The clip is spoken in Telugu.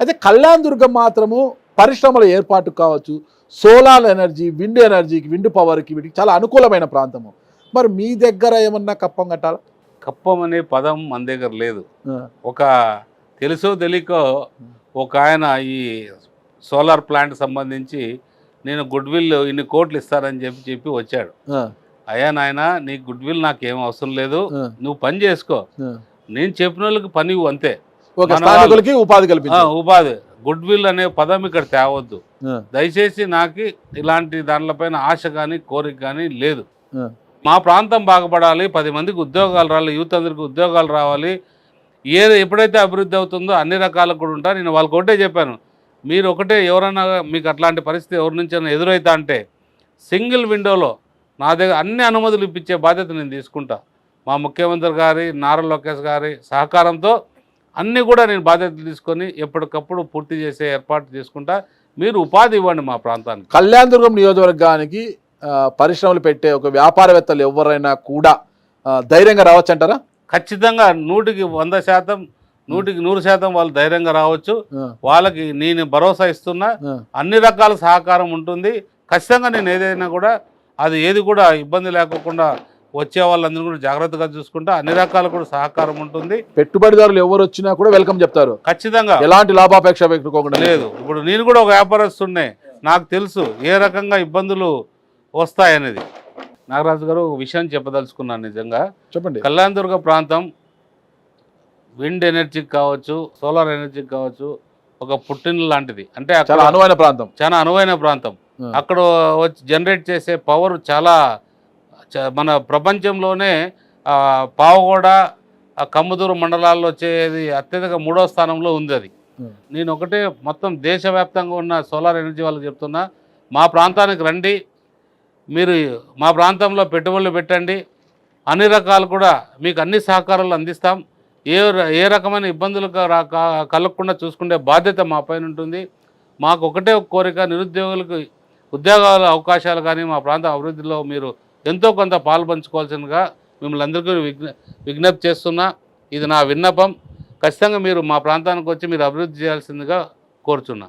అయితే కళ్యాణ్ దుర్గం మాత్రము పరిశ్రమల ఏర్పాటు కావచ్చు సోలార్ ఎనర్జీ విండ్ ఎనర్జీకి విండ్ పవర్కి వీటికి చాలా అనుకూలమైన ప్రాంతము. మరి మీ దగ్గర ఏమన్నా కప్పం కట్టాలా? కప్పం అనే పదం మన దగ్గర లేదు. ఒక తెలుసో తెలియకో ఒక ఆయన ఈ సోలార్ ప్లాంట్ సంబంధించి నేను గుడ్ విల్ ఇన్ని కోట్లు ఇస్తారని చెప్పి చెప్పి వచ్చాడు. అయ్యా నాయన నీ గుడ్ విల్ నాకేం అవసరం లేదు. నువ్వు పని చేసుకో. నేను చెప్పిన వాళ్ళకి పని అంతే. స్థానికులకి ఉపాధి కల్పించారు ఉపాధి. గుడ్ విల్ అనే పదం ఇక్కడ తేవద్దు. దయచేసి నాకు ఇలాంటి దానిపైన ఆశ కానీ కోరిక కానీ లేదు. మా ప్రాంతం బాగుపడాలి పది మందికి ఉద్యోగాలు రావాలి యూత్ అందరికి ఉద్యోగాలు రావాలి. ఏ ఎప్పుడైతే అభివృద్ధి అవుతుందో అన్ని రకాలకు కూడా ఉంటా నేను వాళ్ళకి ఒకటే చెప్పాను. మీరు ఒకటే ఎవరైనా మీకు అట్లాంటి పరిస్థితి ఎవరి నుంచైనా ఎదురైతా అంటే సింగిల్ విండోలో నా దగ్గర అన్ని అనుమతులు ఇప్పించే బాధ్యత నేను తీసుకుంటా. మా ముఖ్యమంత్రి గారి నారా లోకేష్ గారి సహకారంతో అన్నీ కూడా నేను బాధ్యతలు తీసుకొని ఎప్పటికప్పుడు పూర్తి చేసే ఏర్పాటు చేసుకుంటా. మీరు ఉపాధి ఇవ్వండి మా ప్రాంతానికి. కళ్యాణ్ దుర్గం నియోజకవర్గానికి పరిశ్రమలు పెట్టే ఒక వ్యాపారవేత్తలు ఎవరైనా కూడా ధైర్యంగా రావచ్చు అంటారా? ఖచ్చితంగా నూటికి వంద శాతం నూటికి నూరు శాతం వాళ్ళు ధైర్యంగా రావచ్చు. వాళ్ళకి నేను భరోసా ఇస్తున్నా. అన్ని రకాల సహకారం ఉంటుంది. ఖచ్చితంగా నేను ఏదైనా కూడా అది ఏది కూడా ఇబ్బంది లేకోకుండా వచ్చే వాళ్ళందరూ కూడా జాగ్రత్తగా చూసుకుంటా అన్ని రకాల కూడా సహకారం ఉంటుంది. పెట్టుబడిదారులు ఎవరు వచ్చినా కూడా వెల్కమ్ చెప్తారు. ఖచ్చితంగా. ఎలాంటి లాభాపేక్ష పెట్టుకోకుండా లేదు. ఇప్పుడు నేను కూడా ఒక వ్యాపారస్తున్నే నాకు తెలుసు ఏ రకంగా ఇబ్బందులు వస్తాయనేది. నాగరాజు గారు ఒక విషయం చెప్పదలుచుకున్నాను నిజంగా. చెప్పండి. కళ్యాణదుర్గ ప్రాంతం విండ్ ఎనర్జీకి కావచ్చు సోలార్ ఎనర్జీకి కావచ్చు ఒక పుట్టిన లాంటిది. అంటే చాలా అనువైన ప్రాంతం. చాలా అనువైన ప్రాంతం. అక్కడ వచ్చి జనరేట్ చేసే పవర్ చాలా మన ప్రపంచంలోనే పావగూడ కమ్మదూరు మండలాల్లో వచ్చేది అత్యధిక మూడో స్థానంలో ఉంది అది. నేను ఒకటే మొత్తం దేశవ్యాప్తంగా ఉన్న సోలార్ ఎనర్జీ వాళ్ళకి చెప్తున్నా. మా ప్రాంతానికి రండి. మీరు మా ప్రాంతంలో పెట్టుబడులు పెట్టండి. అన్ని రకాలు కూడా మీకు అన్ని సహకారాలు అందిస్తాం. ఏ ఏ రకమైన ఇబ్బందులు కలగకుండా చూసుకునే బాధ్యత మా పైన ఉంటుంది. మాకు ఒకటే ఒక కోరిక నిరుద్యోగులకు ఉద్యోగాల అవకాశాలు కానీ మా ప్రాంత అభివృద్ధిలో మీరు ఎంతో కొంత పాల్పంచుకోవాల్సిందిగా మిమ్మల్ని అందరికీ విజ్ఞ విజ్ఞప్తి చేస్తున్నా. ఇది నా విన్నపం. ఖచ్చితంగా మీరు మా ప్రాంతానికి వచ్చి మీరు అభివృద్ధి చేయాల్సిందిగా కోరుచున్నా.